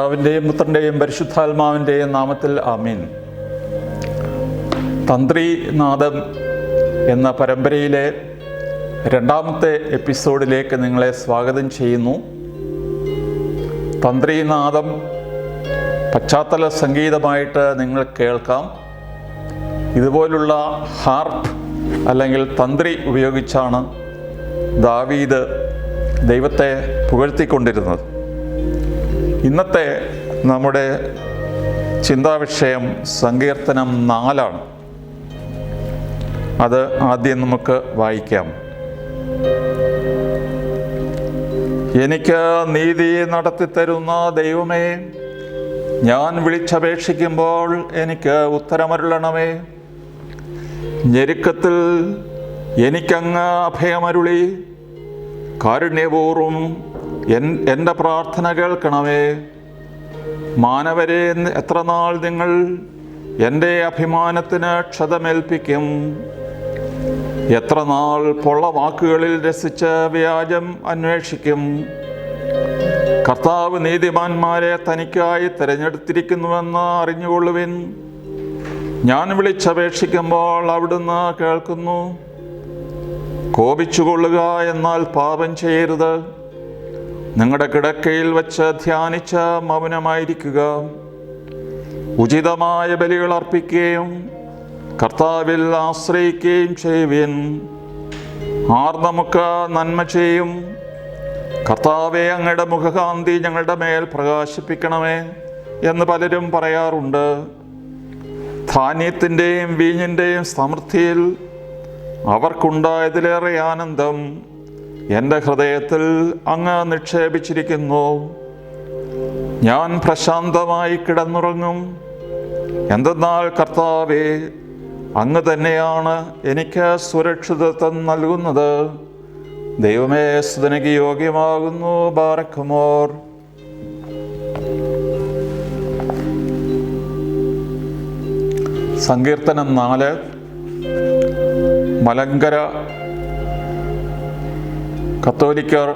പിതാവിന്റെയും പുത്രന്റെയും പരിശുദ്ധാത്മാവിന്റെയും നാമത്തിൽ ആമീൻ. തന്ത്രിനാദം എന്ന പരമ്പരയിലെ രണ്ടാമത്തെ എപ്പിസോഡിലേക്ക് നിങ്ങളെ സ്വാഗതം ചെയ്യുന്നു. തന്ത്രിനാദം പശ്ചാത്തല സംഗീതമായിട്ട് നിങ്ങൾ കേൾക്കാം. ഇതുപോലുള്ള ഹാർപ്പ് അല്ലെങ്കിൽ തന്ത്രി ഉപയോഗിച്ചാണ് ദാവീദ് ദൈവത്തെ പുകഴ്ത്തിക്കൊണ്ടിരുന്നത്. ഇന്നത്തെ നമ്മുടെ ചിന്താവിഷയം സങ്കീർത്തനം നാലാണ്. അത് ആദ്യം നമുക്ക് വായിക്കാം. എനിക്ക് നീതി നടത്തിത്തരുന്ന ദൈവമേ ഞാൻ വിളിച്ചപേക്ഷിക്കുമ്പോൾ എനിക്ക് ഉത്തരമരുളണമേ. ഞെരുക്കത്തിൽ എനിക്കങ്ങ് അഭയമരുളി കാരുണ്യപൂർവം എൻ എന്റെ പ്രാർത്ഥന കേൾക്കണമേ. മാനവരെ എത്ര നാൾ നിങ്ങൾ എന്റെ അഭിമാനത്തിന് ക്ഷതമേൽപ്പിക്കും? എത്ര നാൾ പൊള്ള വാക്കുകളിൽ രസിച്ച് വ്യാജം അന്വേഷിക്കും? കർത്താവ് നീതിമാന്മാരെ തനിക്കായി തിരഞ്ഞെടുത്തിരിക്കുന്നുവെന്ന് അറിഞ്ഞുകൊള്ളുവിൻ. ഞാൻ വിളിച്ചപേക്ഷിക്കുമ്പോൾ അവിടുന്ന് കേൾക്കുന്നു. കോപിച്ചുകൊള്ളുക എന്നാൽ പാപം ചെയ്യരുത്. നിങ്ങളുടെ കിടക്കയിൽ വച്ച് ധ്യാനിച്ച് മൗനമായിരിക്കുക. ഉചിതമായ ബലികൾ അർപ്പിക്കുകയും കർത്താവിൽ ആശ്രയിക്കുകയും ചെയ്യുവിൻ. ആർ നമുക്ക് നന്മ ചെയ്യും. കർത്താവെ അങ്ങയുടെ മുഖകാന്തി ഞങ്ങളുടെ മേൽ പ്രകാശിപ്പിക്കണമേ എന്ന് പലരും പറയാറുണ്ട്. ധാന്യത്തിന്റെയും വീഞ്ഞിന്റെയും സമൃദ്ധിയിൽ അവർക്കുണ്ടായതിലേറെ ആനന്ദം. എന്റെ ഹൃദയത്തിൽ അങ്ങ് നിക്ഷേപിച്ചിരിക്കുന്നു. ഞാൻ പ്രശാന്തമായി കിടന്നുറങ്ങും. എന്തെന്നാൽ കർത്താവേ അങ്ങ് തന്നെയാണ് എനിക്ക് സുരക്ഷിതത്വം നൽകുന്നത്. ദൈവമേ സുതനക്ക് യോഗ്യമാകുന്നു ബാറക്കുമോർ സങ്കീർത്തനം നാല്. മലങ്കര കത്തോലിക്കർ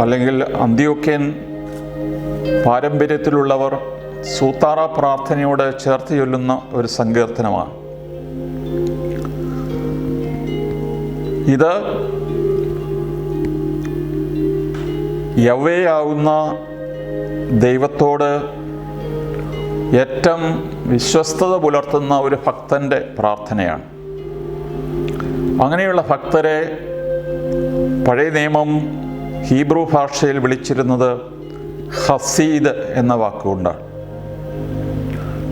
അല്ലെങ്കിൽ അന്ത്യോക്യൻ പാരമ്പര്യത്തിലുള്ളവർ സൂത്താറ പ്രാർത്ഥനയോട് ചേർത്ത് ചൊല്ലുന്ന ഒരു സങ്കീർത്തനമാണ്. ഇത് യവയാവുന്ന ദൈവത്തോട് ഏറ്റവും വിശ്വസ്തത പുലർത്തുന്ന ഒരു ഭക്തന്റെ പ്രാർത്ഥനയാണ്. അങ്ങനെയുള്ള ഭക്തരെ പഴയ നിയമം ഹീബ്രു ഭാഷയിൽ വിളിച്ചിരുന്നത് ഹസീദ് എന്ന വാക്കുകൊണ്ടാണ്.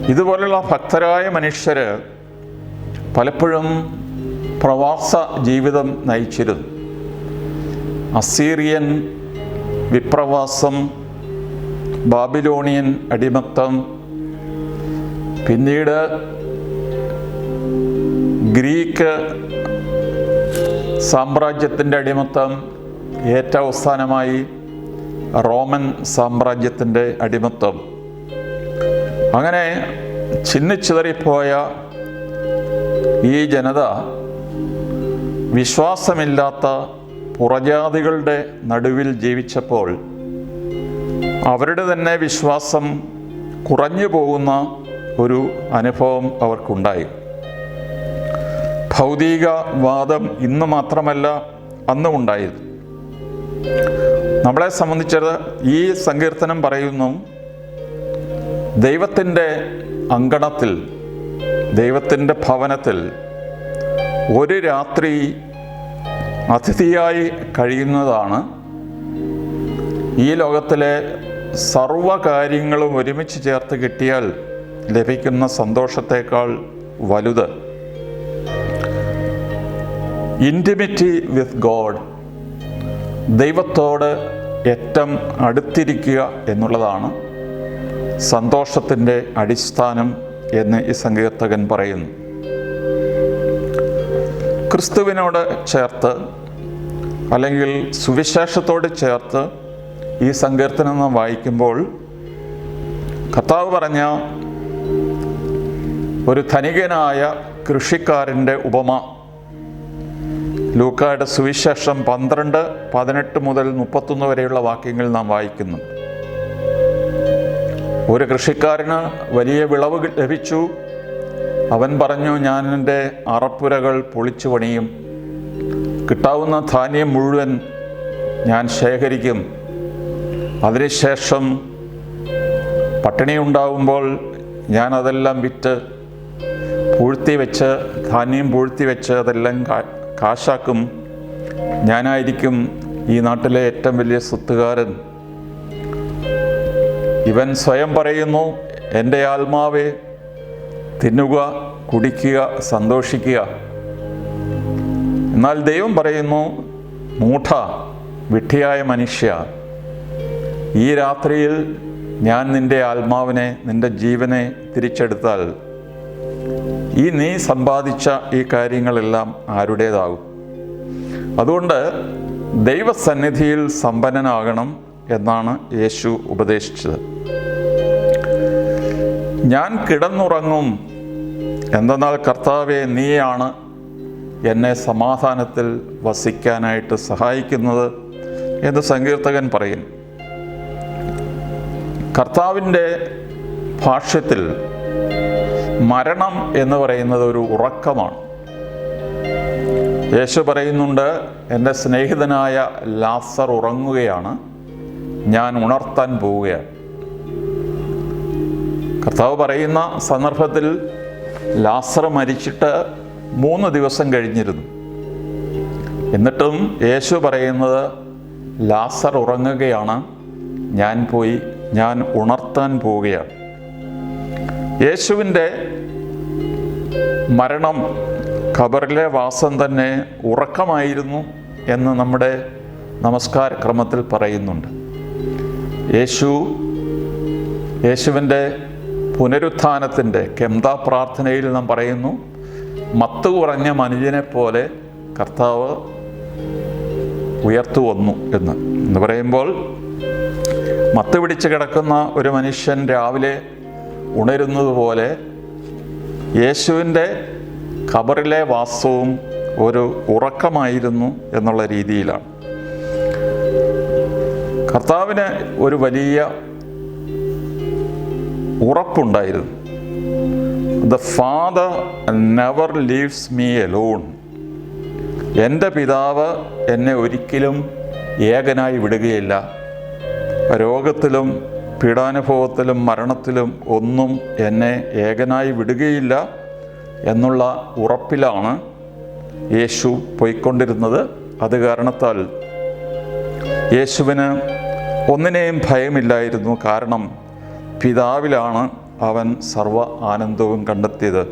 ഇതുപോലുള്ള ഭക്തരായ മനുഷ്യർ പലപ്പോഴും പ്രവാസ ജീവിതം നയിച്ചിരുന്നു. അസീറിയൻ വിപ്രവാസം ബാബിലോണിയൻ അടിമത്തം പിന്നീട് ഗ്രീക്ക് സാമ്രാജ്യത്തിന്റെ അടിമത്തം ഏറ്റവും അവസാനമായി റോമൻ സാമ്രാജ്യത്തിന്റെ അടിമത്തം. അങ്ങനെ ചിന്നിച്ചിതറിപ്പോയ ഈ ജനത വിശ്വാസമില്ലാത്ത പുറജാതികളുടെ നടുവിൽ ജീവിച്ചപ്പോൾ അവരുടെ തന്നെ വിശ്വാസം കുറഞ്ഞു പോകുന്ന ഒരു അനുഭവം അവർക്കുണ്ടായി. ഭൗതികവാദം ഇന്ന് മാത്രമല്ല അന്നും ഉണ്ടായിരുന്നു നമ്മളെ സംബന്ധിച്ചത് ഈ സങ്കീർത്തനം പറയുന്നു ദൈവത്തിന്റെ അങ്കണത്തിൽ ദൈവത്തിന്റെ ഭവനത്തിൽ ഒരു രാത്രി അതിഥിയായി കഴിയുന്നതാണ് ഈ ലോകത്തിലെ സർവകാര്യങ്ങളും ഒരുമിച്ച് ചേർത്ത് കിട്ടിയാൽ ലഭിക്കുന്ന സന്തോഷത്തേക്കാൾ വലുത്. ഇന്റിമിറ്റി വിത്ത് ഗോഡ് ദൈവത്തോട് ഏറ്റം അടുത്തിരിക്കുക എന്നുള്ളതാണ് സന്തോഷത്തിന്റെ അടിസ്ഥാനം എന്ന് ഈ സങ്കീർത്തകൻ പറയുന്നു. ക്രിസ്തുവിനോട് ചേർത്ത് അല്ലെങ്കിൽ സുവിശേഷത്തോട് ചേർത്ത് ഈ സങ്കീർത്തനം നാം വായിക്കുമ്പോൾ കർത്താവ് പറഞ്ഞ ഒരു ധനികനായ കൃഷിക്കാരന്റെ ഉപമ ലൂക്കായുടെ സുവിശേഷം പന്ത്രണ്ട് പതിനെട്ട് മുതൽ മുപ്പത്തൊന്ന് വരെയുള്ള വാക്യങ്ങൾ നാം വായിക്കുന്നു. ഒരു കൃഷിക്കാരന് വലിയ വിളവ് ലഭിച്ചു. അവൻ പറഞ്ഞു ഞാൻ എന്റെ അറപ്പുരകൾ പൊളിച്ചു പണിയും. കിട്ടാവുന്ന ധാന്യം മുഴുവൻ ഞാൻ ശേഖരിക്കും. അതിനുശേഷം പട്ടിണി ഉണ്ടാവുമ്പോൾ ഞാൻ അതെല്ലാം വിറ്റ് പൂഴ്ത്തി വെച്ച് ധാന്യം പൂഴ്ത്തി വെച്ച് അതെല്ലാം കാശാക്കും. ഞാനായിരിക്കും ഈ നാട്ടിലെ ഏറ്റവും വലിയ സ്വത്തുകാരൻ. ഇവൻ സ്വയം പറയുന്നു എന്റെ ആത്മാവെ തിന്നുക കുടിക്കുക സന്തോഷിക്കുക. എന്നാൽ ദൈവം പറയുന്നു മൂഢ വിട്ടിയായ മനുഷ്യ ഈ രാത്രിയിൽ ഞാൻ നിന്റെ ആത്മാവിനെ നിന്റെ ജീവനെ തിരിച്ചെടുത്താൽ ഈ നീ സമ്പാദിച്ച ഈ കാര്യങ്ങളെല്ലാം ആരുടേതാകും? അതുകൊണ്ട് ദൈവസന്നിധിയിൽ സമ്പന്നനാകണം എന്നാണ് യേശു ഉപദേശിച്ചത്. ഞാൻ കിടന്നുറങ്ങും എന്തെന്നാൽ കർത്താവെ നീയാണ് എന്നെ സമാധാനത്തിൽ വസിക്കാനായിട്ട് സഹായിക്കുന്നത് എന്ന് സങ്കീർത്തകൻ പറയും. കർത്താവിന്റെ ഭാഷ്യത്തിൽ മരണം എന്ന് പറയുന്നത് ഒരു ഉറക്കമാണ്. യേശു പറയുന്നുണ്ട് എന്റെ സ്നേഹിതനായ ലാസർ ഉറങ്ങുകയാണ് ഞാൻ ഉണർത്താൻ പോവുകയാണ്. കർത്താവ് പറയുന്ന സന്ദർഭത്തിൽ ലാസർ മരിച്ചിട്ട് മൂന്ന് ദിവസം കഴിഞ്ഞിരുന്നു. എന്നിട്ടും യേശു പറയുന്നത് ലാസർ ഉറങ്ങുകയാണ് ഞാൻ പോയി ഞാൻ ഉണർത്താൻ പോവുകയാണ്. യേശുവിന്റെ മരണം ഖബറിലെ വാസം തന്നെ ഉറക്കമായിരുന്നു എന്ന് നമ്മുടെ നമസ്കാര ക്രമത്തിൽ പറയുന്നുണ്ട്. യേശു യേശുവിന്റെ പുനരുത്ഥാനത്തിന്റെ കെംത പ്രാർത്ഥനയിൽ നാം പറയുന്നു മത്ത് കുറഞ്ഞ മനുഷ്യനെ പോലെ കർത്താവ് ഉയർത്തു വന്നു എന്ന്. എന്ന് പറയുമ്പോൾ മത്ത് പിടിച്ച് കിടക്കുന്ന ഒരു മനുഷ്യൻ രാവിലെ ഉണരുന്നത് പോലെ യേശുവിന്റെ ഖബറിലെ വാസവും ഒരു ഉറക്കമായിരുന്നു എന്നുള്ള രീതിയിലാണ്. കർത്താവിന് ഒരു വലിയ ഉറപ്പുണ്ടായിരുന്നു. The father never leaves me alone എന്റെ പിതാവ് എന്നെ ഒരിക്കലും ഏകനായി വിടുകയില്ല. രോഗത്തിലും പീഡാനുഭവത്തിലും മരണത്തിലും ഒന്നും എന്നെ ഏകനായി വിടുകയില്ല എന്നുള്ള ഉറപ്പിലാണ് യേശു പോയിക്കൊണ്ടിരുന്നത്. അത് കാരണത്താൽ യേശുവിന് ഒന്നിനെയും ഭയമില്ലായിരുന്നു. കാരണം പിതാവിലാണ് അവൻ സർവ ആനന്ദവും കണ്ടെത്തിയത്.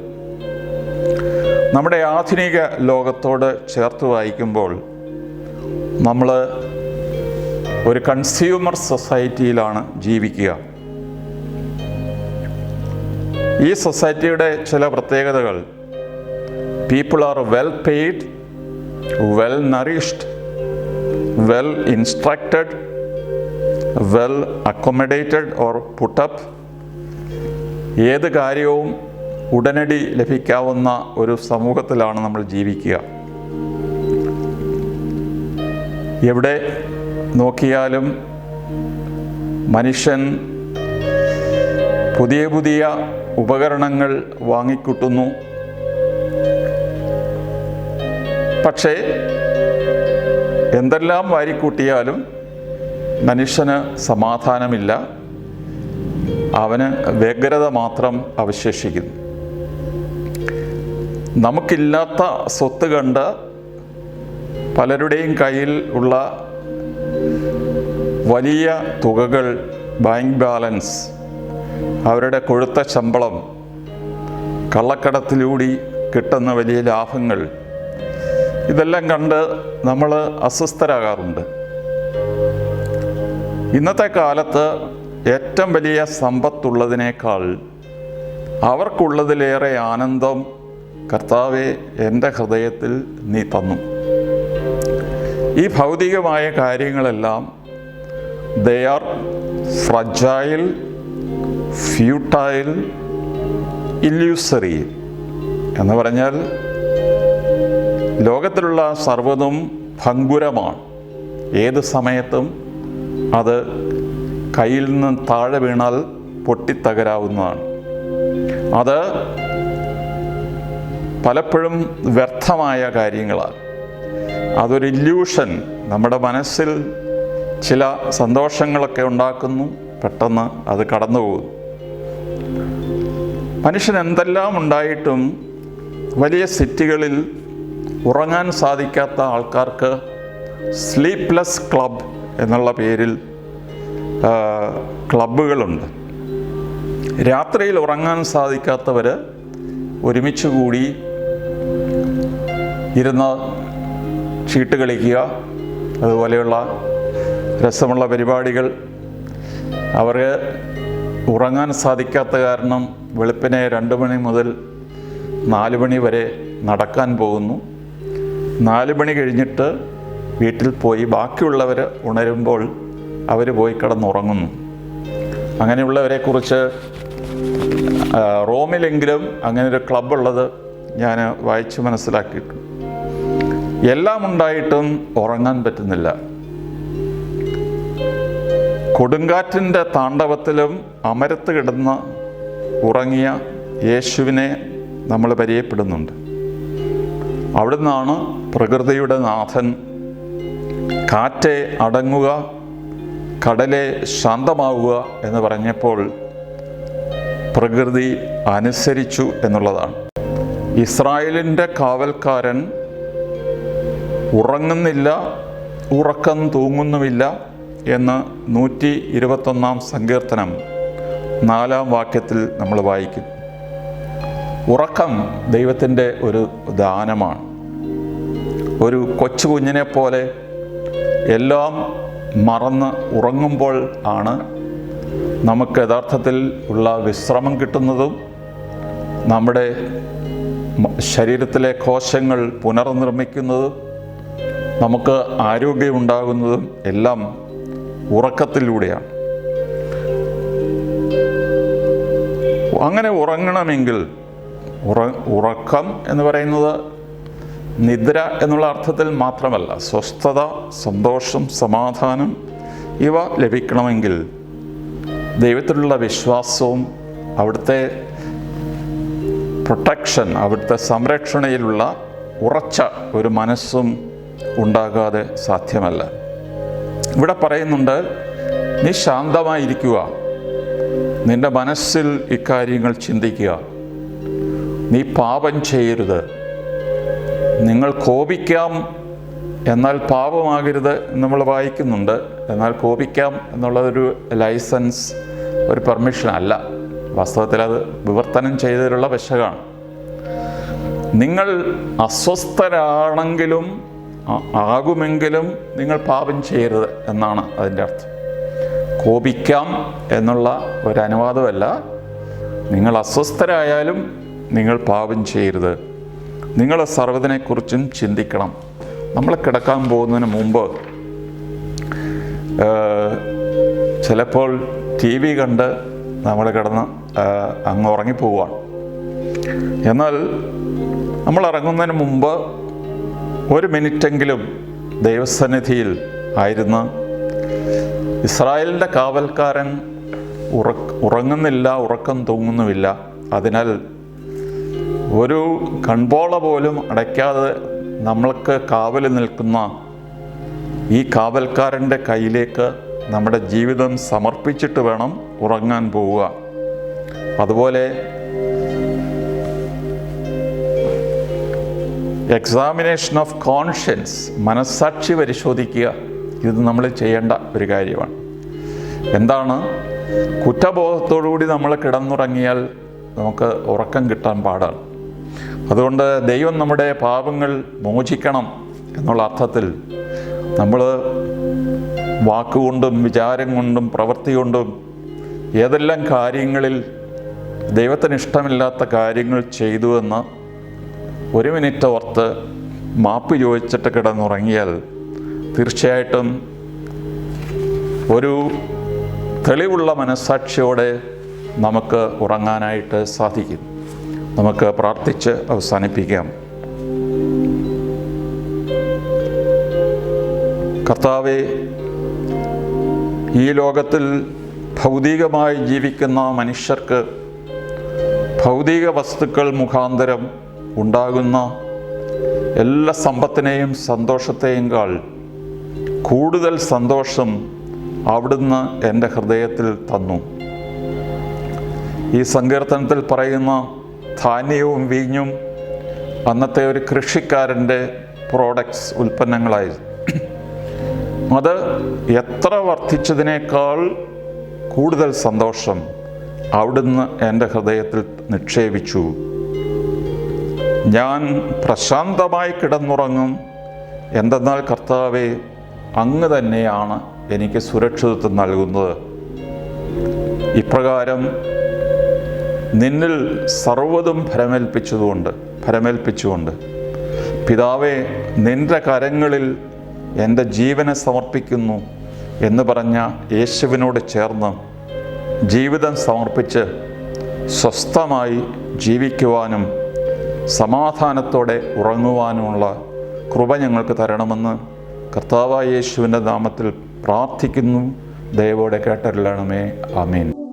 നമ്മുടെ ആധുനിക ലോകത്തോട് ചേർത്ത് വായിക്കുമ്പോൾ നമ്മൾ ഒരു കൺസ്യൂമർ സൊസൈറ്റിയിലാണ് ജീവിക്കുക. ഈ സൊസൈറ്റിയുടെ ചില പ്രത്യേകതകൾ. People are well paid well nourished well instructed well accommodated or put up ഏത് കാര്യവും ഉടനടി ലഭിക്കാവുന്ന ഒരു സമൂഹത്തിലാണ് നമ്മൾ ജീവിക്കുക. എവിടെ നോക്കിയാലും മനുഷ്യൻ പുതിയ പുതിയ ഉപകരണങ്ങൾ വാങ്ങിക്കൂട്ടുന്നു. പക്ഷേ എന്തെല്ലാം വാരിക്കൂട്ടിയാലും മനുഷ്യന് സമാധാനമില്ല. അവന് വ്യഗ്രത മാത്രം അവശേഷിക്കുന്നു. നമുക്കില്ലാത്ത സ്വത്ത് കണ്ട് പലരുടെയും കയ്യിൽ ഉള്ള വലിയ തുകകൾ ബാങ്ക് ബാലൻസ് അവരുടെ കൊഴുത്ത ശമ്പളം കള്ളക്കടത്തിലൂടി കിട്ടുന്ന വലിയ ലാഭങ്ങൾ ഇതെല്ലാം കണ്ട് നമ്മൾ അസ്വസ്ഥരാകാറുണ്ട്. ഇന്നത്തെ കാലത്ത് ഏറ്റവും വലിയ സമ്പത്തുള്ളതിനേക്കാൾ അവർക്കുള്ളതിലേറെ ആനന്ദം കർത്താവെ എന്റെ ഹൃദയത്തിൽ നീ തന്നു. ഈ ഭൗതികമായ കാര്യങ്ങളെല്ലാം they are fragile futile illusory എന്ന് പറഞ്ഞാൽ ലോകത്തിലുള്ള സർവതും ഭങ്കുരമാണ്. ഏത് സമയത്തും അത് കയ്യിൽ നിന്ന് താഴെ വീണാൽ പൊട്ടിത്തകരാവുന്നതാണ്. അത് പലപ്പോഴും വ്യർത്ഥമായ കാര്യങ്ങളാണ്. അതൊരു ഇല്യൂഷൻ നമ്മുടെ മനസ്സിൽ ചില സന്തോഷങ്ങളൊക്കെ ഉണ്ടാക്കുന്നു പെട്ടെന്ന് അത് കടന്നു പോകും മനുഷ്യൻ എന്തെല്ലാം ഉണ്ടായിട്ടും വലിയ സിറ്റികളിൽ ഉറങ്ങാൻ സാധിക്കാത്ത ആൾക്കാർക്ക് സ്ലീപ്ലെസ് ക്ലബ് എന്നുള്ള പേരിൽ ക്ലബ്ബുകളുണ്ട്. രാത്രിയിൽ ഉറങ്ങാൻ സാധിക്കാത്തവർ ഒരുമിച്ച് കൂടി ഇരുന്ന് ചീട്ട് കളിക്കുക അതുപോലെയുള്ള രസമുള്ള പരിപാടികൾ. അവർ ഉറങ്ങാൻ സാധിക്കാത്ത കാരണം വെളുപ്പിനെ രണ്ട് മണി മുതൽ നാല് മണി വരെ നടക്കാൻ പോകുന്നു. നാല് മണി കഴിഞ്ഞിട്ട് വീട്ടിൽ പോയി ബാക്കിയുള്ളവർ ഉണരുമ്പോൾ അവർ പോയി കിടന്നുറങ്ങുന്നു. അങ്ങനെയുള്ളവരെക്കുറിച്ച് കുറിച്ച് റോമിലെങ്കിലും അങ്ങനെ ഒരു ക്ലബ്ബുള്ളത് ഞാൻ വായിച്ച് മനസ്സിലാക്കിയിട്ടുണ്ട്. എല്ലാം ഉണ്ടായിട്ടും ഉറങ്ങാൻ പറ്റുന്നില്ല. കൊടുങ്കാറ്റിന്റെ താണ്ഡവത്തിലും അമരത്ത് കിടന്ന് ഉറങ്ങിയ യേശുവിനെ നമ്മൾ പരിചയപ്പെടുന്നുണ്ട്. അവിടുന്നാണ് പ്രകൃതിയുടെ നാഥൻ കാറ്റെ അടങ്ങുക കടലെ ശാന്തമാവുക എന്ന് പറഞ്ഞപ്പോൾ പ്രകൃതി അനുസരിച്ചു എന്നുള്ളതാണ്. ഇസ്രായേലിന്റെ കാവൽക്കാരൻ ഉറങ്ങുന്നില്ല ഉറക്കം തൂങ്ങുന്നുമില്ല. എന്ന് നൂറ്റി ഇരുപത്തൊന്നാം സങ്കീർത്തനം നാലാം വാക്യത്തിൽ നമ്മൾ വായിക്കും. ഉറക്കം ദൈവത്തിന്റെ ഒരു ദാനമാണ്. ഒരു കൊച്ചു കുഞ്ഞിനെ പോലെ എല്ലാം മറന്ന് ഉറങ്ങുമ്പോൾ ആണ് നമുക്ക് യഥാർത്ഥത്തിൽ ഉള്ള വിശ്രമം കിട്ടുന്നതും നമ്മുടെ ശരീരത്തിലെ കോശങ്ങൾ പുനർനിർമ്മിക്കുന്നതും നമുക്ക് ആരോഗ്യമുണ്ടാകുന്നതും എല്ലാം ഉറക്കത്തിലൂടെയാണ്. അങ്ങനെ ഉറങ്ങണമെങ്കിൽ ഉറ ഉറക്കം എന്ന് പറയുന്നത് നിദ്ര എന്നുള്ള അർത്ഥത്തിൽ മാത്രമല്ല സ്വസ്ഥത സന്തോഷം സമാധാനം ഇവ ലഭിക്കണമെങ്കിൽ ദൈവത്തിലുള്ള വിശ്വാസവും അവിടുത്തെ പ്രൊട്ടക്ഷൻ അവിടുത്തെ സംരക്ഷണയിലുള്ള ഉറച്ച ഒരു മനസ്സും ഉണ്ടാകാതെ സാധ്യമല്ല. ഇവിടെ പറയുന്നുണ്ട് നീ ശാന്തമായിരിക്കുക. നിന്റെ മനസ്സിൽ ഇക്കാര്യങ്ങൾ ചിന്തിക്കുക. നീ പാപം ചെയ്യരുത്. നിങ്ങൾ കോപിക്കാം എന്നാൽ പാപമാകരുത് നമ്മൾ വായിക്കുന്നുണ്ട്. എന്നാൽ കോപിക്കാം എന്നുള്ളതൊരു ലൈസൻസ് ഒരു പെർമിഷൻ അല്ല. വാസ്തവത്തിൽ അത് വിവർത്തനം ചെയ്തതിലുള്ള വശമാണ് നിങ്ങൾ അസ്വസ്ഥരാണെങ്കിലും ആകുമെങ്കിലും നിങ്ങൾ പാപം ചെയ്യരുത് എന്നാണ് അതിന്റെ അർത്ഥം. കോപിക്കാം എന്നുള്ള ഒരു അനുവാദമല്ല. നിങ്ങൾ അസ്വസ്ഥരായാലും നിങ്ങൾ പാപം ചെയ്യരുത്. നിങ്ങൾ സർവതിനെക്കുറിച്ചും ചിന്തിക്കണം. നമ്മൾ കിടക്കാൻ പോകുന്നതിന് മുമ്പ് ചിലപ്പോൾ ടി വി കണ്ട് നമ്മൾ കിടന്ന് അങ്ങ് ഉറങ്ങിപ്പോവുകയാണ്. എന്നാൽ നമ്മൾ ഇറങ്ങുന്നതിന് മുമ്പ് ഒരു മിനിറ്റെങ്കിലും ദൈവസന്നിധിയിൽ ആയിരുന്ന് ഇസ്രായേലിന്റെ കാവൽക്കാരൻ ഉറ ഉറങ്ങുന്നില്ല ഉറക്കം തൂങ്ങുന്നുമില്ല. അതിനാൽ ഒരു കൺപോള പോലും അടയ്ക്കാതെ നമ്മൾക്ക് കാവൽ നിൽക്കുന്ന ഈ കാവൽക്കാരന്റെ കയ്യിലേക്ക് നമ്മുടെ ജീവിതം സമർപ്പിച്ചിട്ട് വേണം ഉറങ്ങാൻ പോവുക. അതുപോലെ എക്സാമിനേഷൻ ഓഫ് കോൺഷ്യൻസ് മനസ്സാക്ഷി പരിശോധിക്കുക. ഇത് നമ്മൾ ചെയ്യേണ്ട ഒരു കാര്യമാണ്. എന്താണ്? കുറ്റബോധത്തോടുകൂടി നമ്മൾ കിടന്നുറങ്ങിയാൽ നമുക്ക് ഉറക്കം കിട്ടാൻ പാടാണ്. അതുകൊണ്ട് ദൈവം നമ്മുടെ പാപങ്ങൾ മോചിക്കണം എന്നുള്ള അർത്ഥത്തിൽ നമ്മൾ വാക്കുകൊണ്ടും വിചാരം കൊണ്ടും പ്രവൃത്തി കൊണ്ടും ഏതെല്ലാം കാര്യങ്ങളിൽ ദൈവത്തിന് ഇഷ്ടമില്ലാത്ത കാര്യങ്ങൾ ചെയ്തു എന്ന് ഒരു മിനിറ്റ് ഓർത്ത് മാപ്പ് ചോദിച്ചിട്ട് കിടന്നുറങ്ങിയാൽ തീർച്ചയായിട്ടും ഒരു തെളിവുള്ള മനസ്സാക്ഷിയോടെ നമുക്ക് ഉറങ്ങാനായിട്ട് സാധിക്കും. നമുക്ക് പ്രാർത്ഥിച്ച് അവസാനിപ്പിക്കാം. കർത്താവെ ഈ ലോകത്തിൽ ഭൗതികമായി ജീവിക്കുന്ന മനുഷ്യർക്ക് ഭൗതിക വസ്തുക്കൾ മുഖാന്തരം ഉണ്ടാകുന്ന എല്ലാ സമ്പത്തിനെയും സന്തോഷത്തെയുംകാൾ കൂടുതൽ സന്തോഷം അവിടുന്ന് എന്റെ ഹൃദയത്തിൽ തന്നു. ഈ സങ്കീർത്തനത്തിൽ പറയുന്ന ധാന്യവും വീഞ്ഞും അന്നത്തെ ഒരു കൃഷിക്കാരന്റെ പ്രോഡക്ട്സ് ഉൽപ്പന്നങ്ങളായിരുന്നു. അത് എത്ര വർദ്ധിച്ചതിനേക്കാൾ കൂടുതൽ സന്തോഷം അവിടുന്ന് എന്റെ ഹൃദയത്തിൽ നിക്ഷേപിച്ചു. ഞാൻ പ്രശാന്തമായി കിടന്നുറങ്ങും. എന്തെന്നാൽ കർത്താവെ അങ്ങ് തന്നെയാണ് എനിക്ക് സുരക്ഷിതത്വം നൽകുന്നത്. ഇപ്രകാരം നിന്നിൽ സർവതും ഭരമേൽപ്പിച്ചതുകൊണ്ട് ഭരമേൽപ്പിച്ചുകൊണ്ട് പിതാവെ നിന്റെ കരങ്ങളിൽ എന്റെ ജീവനെ സമർപ്പിക്കുന്നു എന്ന് പറഞ്ഞ യേശുവിനോട് ചേർന്ന് ജീവിതം സമർപ്പിച്ച് സ്വസ്ഥമായി ജീവിക്കുവാനും സമാധാനത്തോടെ ഉറങ്ങുവാനുമുള്ള കൃപ ഞങ്ങൾക്ക് തരണമെന്ന് കർത്താവായ യേശുവിന്റെ നാമത്തിൽ പ്രാർത്ഥിക്കുന്നു. ദയവോടെ കേട്ടറിയണമേ. ആമീൻ.